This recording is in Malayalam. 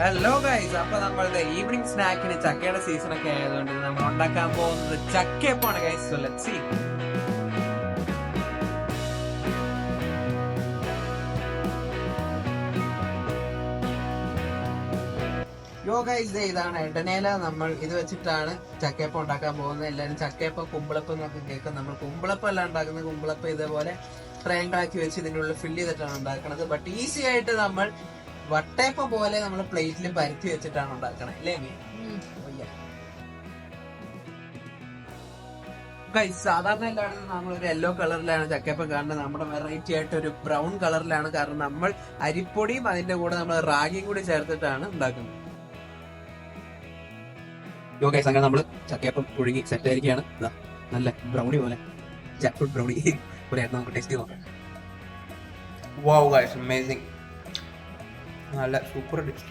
ഹലോ ഗൈസ് അപ്പൊ നമ്മളുടെ ഈവനിങ് സ്നാക്കിന് ചക്കയുടെ സീസൺ ഒക്കെ ആയതുകൊണ്ട് നമ്മൾ ഉണ്ടാക്കാൻ പോകുന്നത് ചക്കയപ്പാണ് ഗൈസ് സോ സീ യോ ഇതാണ് എടനേല. നമ്മൾ ഇത് വെച്ചിട്ടാണ് ചക്കയപ്പം ഉണ്ടാക്കാൻ പോകുന്നത്. എല്ലാവരും ചക്കയപ്പം കുമ്പളപ്പം എന്നൊക്കെ കേൾക്കും. നമ്മൾ കുമ്പളപ്പം അല്ല ഉണ്ടാക്കുന്നത്. കുമ്പളപ്പം ഇതേപോലെ ട്രയങ്കിളാക്കി വെച്ച് ഇതിന്റെ ഉള്ളിൽ ഫില്ല് ചെയ്തിട്ടാണ് ഉണ്ടാക്കുന്നത്. ബട്ട് ഈസി ആയിട്ട് നമ്മൾ വട്ടയപ്പം പോലെ നമ്മൾ പ്ലേറ്റിൽ പരത്തി വെച്ചിട്ടാണ് ഉണ്ടാക്കണേ അല്ലേ മീ സാധാരണ എല്ലായിടത്തും നമ്മൾ ഒരു യെല്ലോ കളറിലാണ് ചക്കയപ്പം കാണുന്നത്. നമ്മുടെ വെറൈറ്റി ആയിട്ട് ഒരു ബ്രൗൺ കളറിലാണ് കാരണം നമ്മൾ അരിപ്പൊടിയും അതിന്റെ കൂടെ നമ്മൾ റാഗിയും കൂടി ചേർത്തിട്ടാണ് ഉണ്ടാക്കുന്നത്. അങ്ങനെ നമ്മൾ ചക്കയപ്പം പുഴുങ്ങി സെറ്റ് ആയിരിക്കുകയാണ്. ഇതാ നല്ല ബ്രൗണി പോലെ. ജാക്ക് ഫ്രൂട്ട് ബ്രൗണി ഒരു നമുക്ക് ടേസ്റ്റ് നോക്കാം. വാവ് ഗൈസ് അമേസിംഗ് നല്ല സൂപ്പർ ഡിഷ്